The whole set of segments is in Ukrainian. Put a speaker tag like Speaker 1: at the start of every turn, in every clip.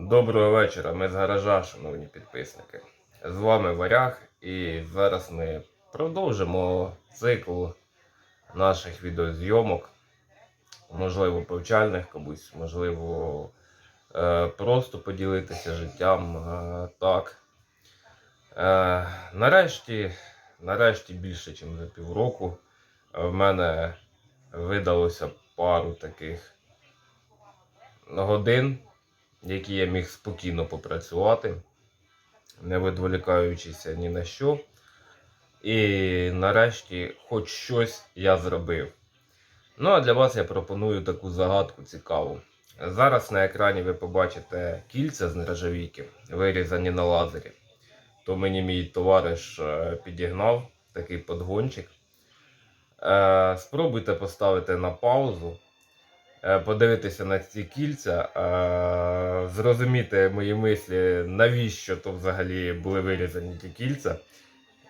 Speaker 1: Доброго вечора, ми з гаража, шановні підписники. З вами Варяг, і зараз ми продовжимо цикл наших відеозйомок. Можливо, повчальних комусь, можливо, е, просто поділитися життям. е, Так. Е, Нарешті, нарешті більше, ніж за півроку, в мене видалося пару таких годин які я міг спокійно попрацювати, не відволікаючися ні на що. І нарешті хоч щось я зробив. Ну а для вас я пропоную таку загадку цікаву. Зараз на екрані ви побачите кільця з нержавійки, вирізані на лазері. То мені мій товариш е, підігнав такий подгончик. Е, Спробуйте поставити на паузу подивитися на ці кільця, е, зрозуміти мої мислі, навіщо то взагалі були вирізані ті кільця,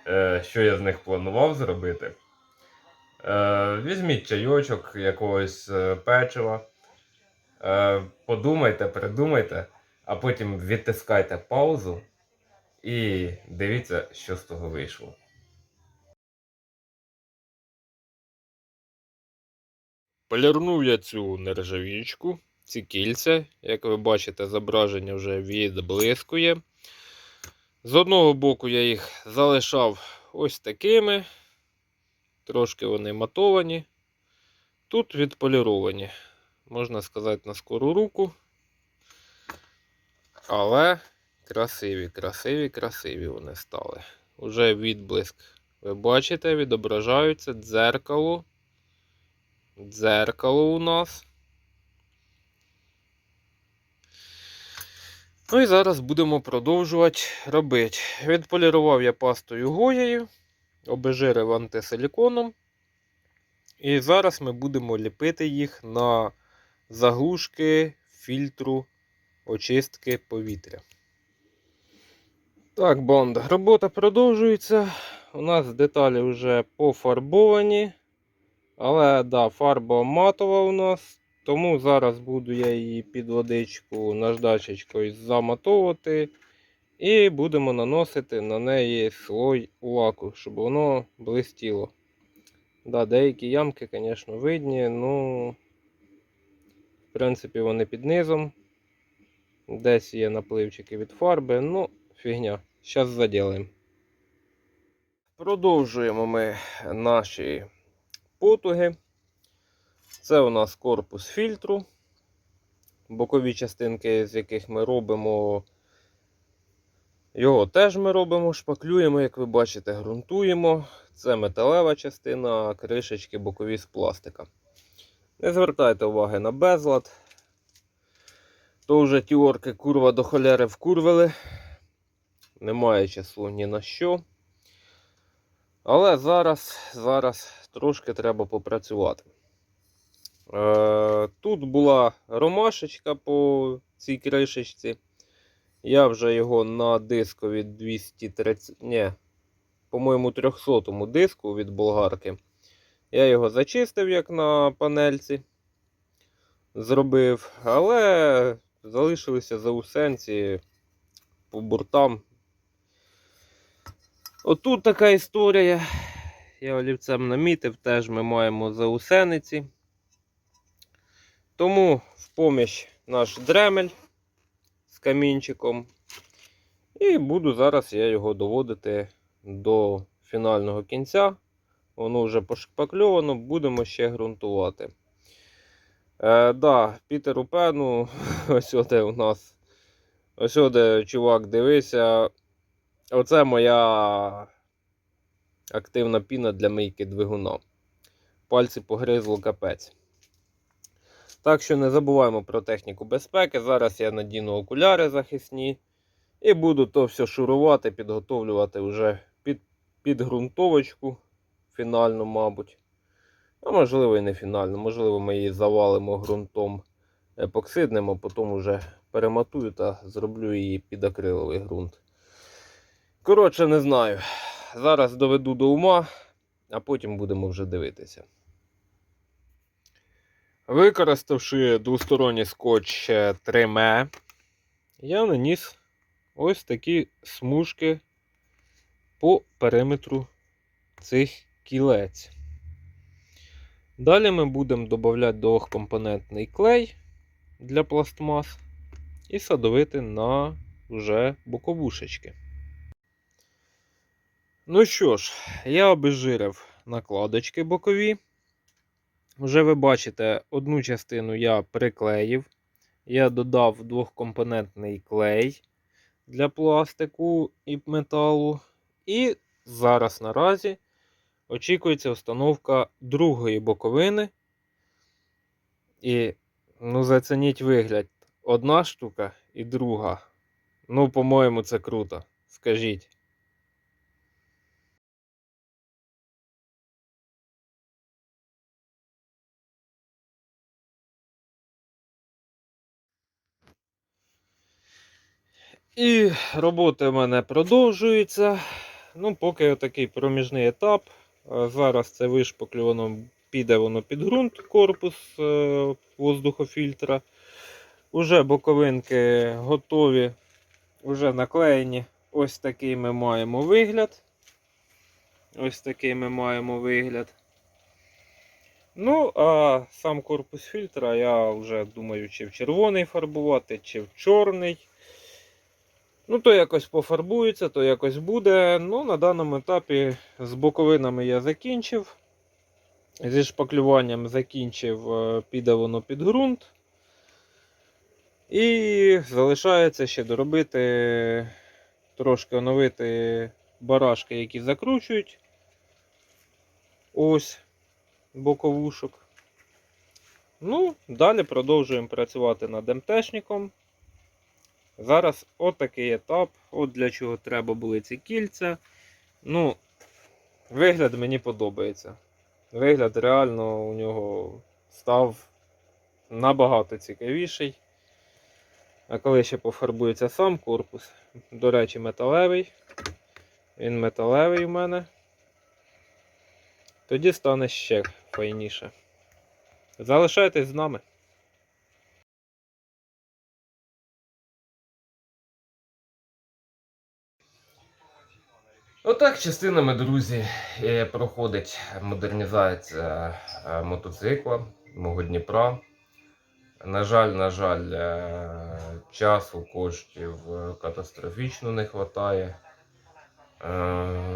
Speaker 1: е, що я з них планував зробити. Е, Візьміть чайочок, якогось е, печива, е, подумайте, придумайте, а потім відтискайте паузу і дивіться, що з того вийшло. Полірнув я цю нержавічку, ці кільця. Як ви бачите, зображення вже відблискує. З одного боку я їх залишав ось такими. Трошки вони матовані. Тут відполіровані. Можна сказати, на скору руку. Але красиві, красиві, красиві вони стали. Уже відблиск. Ви бачите, відображаються дзеркало дзеркало у нас. Ну і зараз будемо продовжувати робити. Відполірував я пастою гоєю, обезжирив антисиліконом. І зараз ми будемо ліпити їх на заглушки фільтру очистки повітря. Так, банда, робота продовжується. У нас деталі вже пофарбовані. Але да, фарба матова у нас, тому зараз буду я її під водичку наждачечкою заматовувати. І будемо наносити на неї слой лаку, щоб воно блистіло. Да, Деякі ямки, звісно, видні, ну, в принципі, вони під низом. Десь є напливчики від фарби, ну, фігня. Зараз заділимо. Продовжуємо ми наші потуги. Це у нас корпус фільтру, бокові частинки, з яких ми робимо. Його теж ми робимо, шпаклюємо, як ви бачите, ґрунтуємо. Це металева частина, кришечки бокові з пластика. Не звертайте уваги на безлад. То вже ті орки курва до холери вкурвили. Немає часу ні на що. Але зараз, зараз трошки треба попрацювати. Е, Тут була ромашечка по цій кришечці. Я вже його на дискові 230, ні, по-моєму, 300-му диску від болгарки. Я його зачистив, як на панельці. Зробив, але залишилися заусенці по буртам. Отут така історія. Я олівцем намітив, теж ми маємо заусениці. Тому в поміч наш дремель з камінчиком. І буду зараз я його доводити до фінального кінця. Воно вже пошпакльовано, будемо ще ґрунтувати. Е, да, Пітеру Пену, ось де у нас. Ось де, чувак, дивися. Оце моя активна піна для мийки двигуна. Пальці погризло капець. Так що не забуваємо про техніку безпеки. Зараз я надіну окуляри захисні і буду то все шурувати, підготовлювати вже під, ґрунтовочку фінальну, мабуть. А можливо і не фінальну. Можливо, ми її завалимо ґрунтом епоксидним, а потім вже перематую та зроблю її під акриловий ґрунт. Коротше, не знаю. Зараз доведу до ума, а потім будемо вже дивитися. Використавши двосторонній скотч 3м, я наніс ось такі смужки по периметру цих кілець. Далі ми будемо додавати двохкомпонентний клей для пластмас і садовити на вже боковушечки. Ну що ж, я обезжирив накладочки бокові. Вже ви бачите, одну частину я приклеїв. Я додав двохкомпонентний клей для пластику і металу. І зараз наразі очікується установка другої боковини. І ну, зацініть вигляд. Одна штука і друга. Ну, по-моєму, це круто. Скажіть. І роботи в мене продовжуються. Ну, поки такий проміжний етап. Е, Зараз це вишпаклювано, піде воно під ґрунт, корпус е, воздухофільтра. Уже боковинки готові, вже наклеєні. Ось такий ми маємо вигляд. Ось такий ми маємо вигляд. Ну, а сам корпус фільтра я вже думаю, чи в червоний фарбувати, чи в чорний. Ну, то якось пофарбується, то якось буде. Ну, на даному етапі з боковинами я закінчив. Зі шпаклюванням закінчив, е, піде воно під ґрунт. І залишається ще доробити, трошки оновити барашки, які закручують. Ось боковушок. Ну, далі продовжуємо працювати над МТшником. Зараз отакий етап. От для чого треба були ці кільця. Ну, вигляд мені подобається. Вигляд реально у нього став набагато цікавіший. А коли ще пофарбується сам корпус, до речі, металевий. Він металевий у мене. Тоді стане ще файніше. Залишайтесь з нами. Отак частинами, друзі, е, проходить модернізація е, мотоцикла мого Дніпра. На жаль, на жаль, е, часу, коштів катастрофічно не вистачає.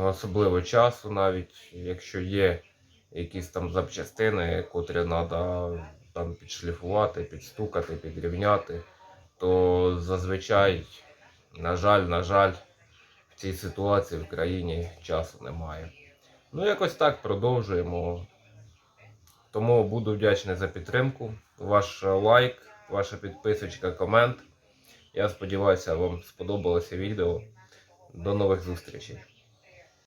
Speaker 1: Особливо часу, навіть якщо є якісь там запчастини, котрі треба там підшліфувати, підстукати, підрівняти, то зазвичай, на жаль, на жаль, цій ситуації в країні часу немає. Ну, якось так продовжуємо. Тому буду вдячний за підтримку. Ваш лайк, ваша підписочка, комент. Я сподіваюся, вам сподобалося відео. До нових зустрічей.